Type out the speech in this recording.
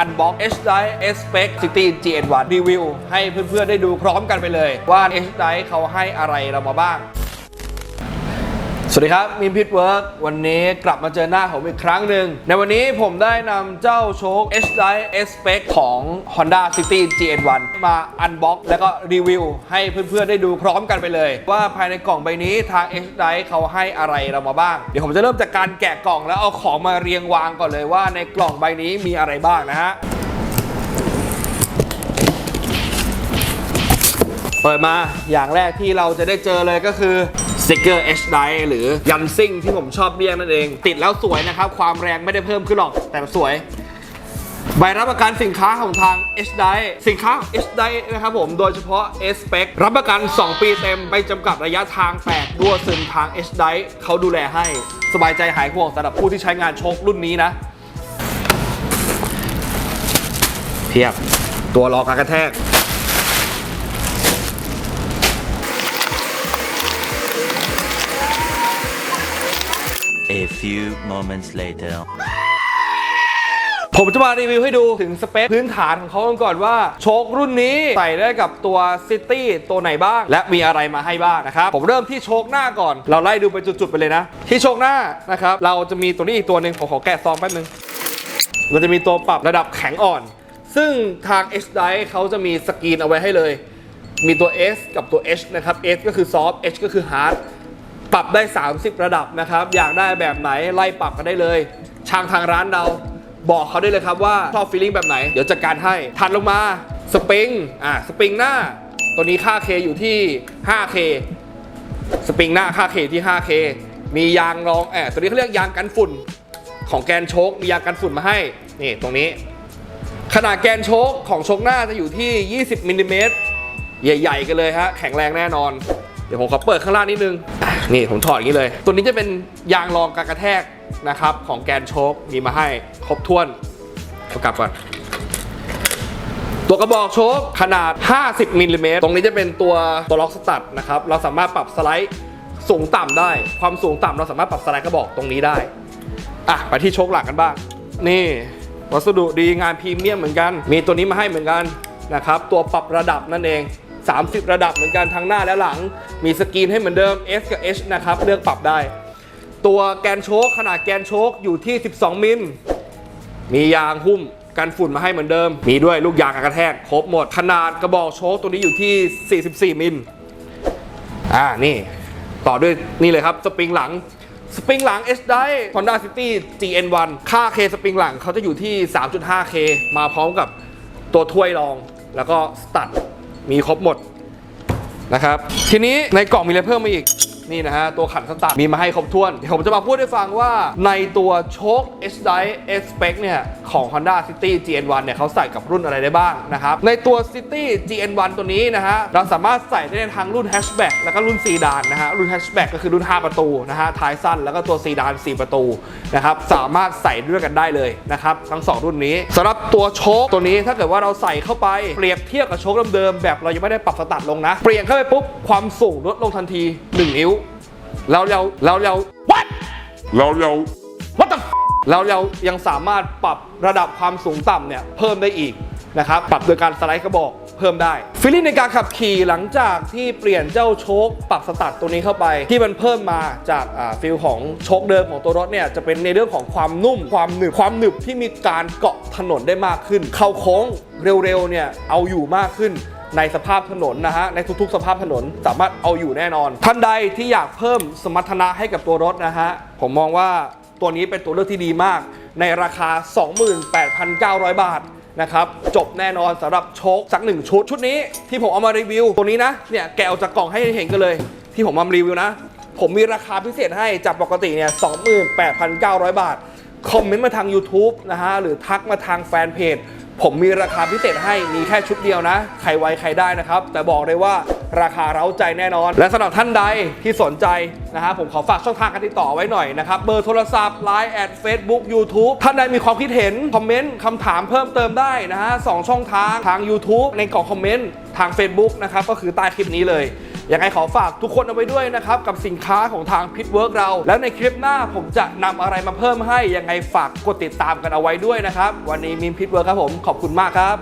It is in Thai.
Unbox H Drive S Spec City GN1 รีวิวให้เพื่อนๆ ได้ดูพร้อมกันไปเลย ว่า H Drive เขาให้อะไรเรามาบ้าง สวัสดีครับมินพิทเวิร์กวันนี้กลับมาเจอหน้าผมอีกครั้งหนึ่ง ในวันนี้ผมได้นำเจ้าโชค H d i e s p e c ของ Honda City GN1 มา Unbox แล้วก็รีวิวให้เพื่อนๆ ได้ดูพร้อมกันไปเลย ว่าภายในกล่องใบนี้ทาง H d i e เขาให้อะไรเรามาบ้าง เดี๋ยวผมจะเริ่มจากการแกะกล่องแล้วเอาของมาเรียงวางก่อนเลยว่าในกล่องใบนี้มีอะไรบ้างนะฮะเปิดมาอย่างแรกที่เราจะได้เจอเลยก็คือ สติกเกอร์ H d i หรือยันซิ่งที่ผมชอบเรียกนั่นเอง ติดแล้วสวยนะครับ ความแรงไม่ได้เพิ่มขึ้นหรอก แต่สวย ใบรับประกันสินค้าของทาง H d i สินค้า H d i นะครับผมโดยเฉพาะ S Spec รับประกัน 2 ปีเต็มไม่จำกัดระยะทางแตกรั่วซึมทาง H d i เขาดูแลให้ สบายใจหายห่วงสำหรับผู้ที่ใช้งานชครุ่นนี้นะเพียบตัวรอการกระแทก few moments later. ผมจะมารีวิวให้ดูถึงสเปคพื้นฐานของเขากันก่อนว่า โชครุ่นนี้ใส่ได้กับตัวซิตี้ตัวไหนบ้าง และมีอะไรมาให้บ้างนะครับ ผมเริ่มที่โชคหน้าก่อน เราไล่ดูไปจุดๆไปเลยนะ ที่โชคหน้านะครับ เราจะมีตัวนี้อีกตัวหนึ่งผมขอแกะซองแป๊บนึงเราจะมีตัวปรับระดับแข็งอ่อน ซึ่งทาง H d i เขาจะมีสกรีนเอาไว้ให้เลย มีตัว S กับตัว H นะครับ S ก็คือ soft H ก็คือ hard ปรับได้ 30 ระดับนะครับ อยากได้แบบไหนไล่ปรับกันได้เลย ช่างทางร้านเราบอกเขาได้เลยครับว่าชอบฟีลลิ่งแบบไหน เดี๋ยวจัดการให้ถัดลงมาสปริงอ่าสปริงหน้า ตัวนี้ค่า K อยู่ที่ 5K สปริงหน้าค่า K ที่ 5K มียางรองแอบตัวนี้เขาเรียกยางกันฝุ่น ของแกนโชคมียางกันฝุ่นมาให้นี่ตรงนี้ ขนาดแกนโชคของโชคหน้าจะอยู่ที่ 20มิลลิเมตรใหญ่ ๆ กันเลยฮะแข็งแรงแน่นอน ดี๋ยวผมขอเปิดข้างล่างนิดนึง นี่ผมถอดอย่างนี้เลย ตัวนี้จะเป็นยางรองการกระแทกนะครับของแกนโชคมีมาให้ครบถ้วนเอากลับก่อนตัวกระบอกโชคขนาด 50มิลลิเมตรตรงนี้จะเป็นตัวตัวล็อกสตัดนะครับ เราสามารถปรับสไลด์สูงต่ำได้ ความสูงต่ำเราสามารถปรับสไลด์กระบอกตรงนี้ได้ อะไปที่โชคหลังกันบ้าง นี่วัสดุดีงานพรีเมียมเหมือนกัน มีตัวนี้มาให้เหมือนกันนะครับ ตัวปรับระดับนั่นเอง 30 ระดับเหมือนกันทั้งหน้าและหลัง มีสกรีนให้เหมือนเดิม S กับ H นะครับ เลือกปรับได้ ตัวแกนโชคขนาดแกนโชคอยู่ที่ 12 มิล มียางหุ้มกันฝุ่นมาให้เหมือนเดิม มีด้วยลูกยางกันกระแทกครบหมด ขนาดกระบอกโชคตัวนี้อยู่ที่ 44 มิล อ่า นี่ ต่อด้วยนี่เลยครับสปริงหลังสปริงหลัง H d i Honda City GN1 ค่า K สปริงหลังเขาจะอยู่ที่ 3.5K มาพร้อมกับตัวถ้วยรอง แล้วก็สตัด มีครบหมดนะครับ ทีนี้ในกล่องมีอะไรเพิ่มมาอีก นี่นะฮะ ตัวขันสตาร์มีมาให้ครบถ้วน เดี๋ยวผมจะมาพูดให้ฟังว่าในตัวโชค H d i S Spec เนี่ย ของ Honda City GN1 เนี่ยเขาใส่กับรุ่นอะไรได้บ้างนะครับ ในตัว City GN1 ตัวนี้นะฮะ เราสามารถใส่ได้ในทั้งรุ่น Hatchback แล้วก็รุ่นซีดานนะฮะ รุ่น Hatchback ก็คือรุ่น 5 ประตูนะฮะท้ายสั้นแล้วก็ตัวซีดาน 4 ประตูนะครับสามารถใส่ด้วยกันได้เลยนะครับทั้ง 2 รุ่นนี้สำหรับตัวโชคตัวนี้ถ้าเกิดว่าเราใส่เข้าไปเปรียบเทียบกับโชคเดิมๆแบบเรายังไม่ได้ปรับสตัดลงนะเปลี่ยนเข้าไปปุ๊บความสูงลดลงทันที 1 นิ้ว แล้วเราแล้วเรา what แล้วเรา what the f- แล้วเรายังสามารถปรับระดับความสูงต่ำเนี่ยเพิ่มได้อีกนะครับปรับโดยการสไลด์กระบอกเพิ่มได้ฟีลลิ่งในการขับขี่หลังจากที่เปลี่ยนเจ้าโชคปรับสตัดตัวนี้เข้าไป ที่มันเพิ่มมาจากอ่าฟีลของโชคเดิมของตัวรถเนี่ยจะเป็นในเรื่องของความนุ่มความหนึบความหนึบที่มีการเกาะถนนได้มากขึ้น เข้าโค้งเร็วๆเนี่ยเอาอยู่มากขึ้น ในสภาพถนนนะฮะในทุกๆ สภาพถนนสามารถเอาอยู่แน่นอน ท่านใดที่อยากเพิ่มสมรรถนะให้กับตัวรถนะฮะผมมองว่าตัวนี้เป็นตัวเลือกที่ดีมาก ในราคา 28,900 บาทนะครับจบแน่นอนสำหรับโชคสักหนึ่งชุด ชุดนี้ที่ผมเอามารีวิว ตัวนี้นะเนี่ยแกะออกจากกล่องให้เห็นกันเลย ที่ผมมารีวิวนะ ผมมีราคาพิเศษให้จากปกติเนี่ย28,900 บาท คอมเมนต์มาทาง YouTube นะฮะหรือทักมาทางแฟนเพจ ผมมีราคาพิเศษให้มีแค่ชุดเดียวนะ ใครไวใครได้นะครับ แต่บอกเลยว่าราคาเร้าใจแน่นอน และสำหรับท่านใดที่สนใจนะฮะผมขอฝากช่องทางการติดต่อไว้หน่อยนะครับ เบอร์โทรศัพท์ Line แอด Facebook YouTube ท่านใดมีความคิดเห็น คอมเมนต์คำถามเพิ่มเติมได้นะฮะสองช่องทางทาง YouTube ในกล่องคอมเมนต์ทาง Facebook นะครับก็คือใต้คลิปนี้เลย ยังไงขอฝากทุกคนเอาไว้ด้วยนะครับ กับสินค้าของทางพิทเวิร์กเรา แล้วในคลิปหน้าผมจะนำอะไรมาเพิ่มให้ยังไงฝากกดติดตามกันเอาไว้ด้วยนะครับ วันนี้มิมพิทเวิร์กครับผมขอบคุณมากครับ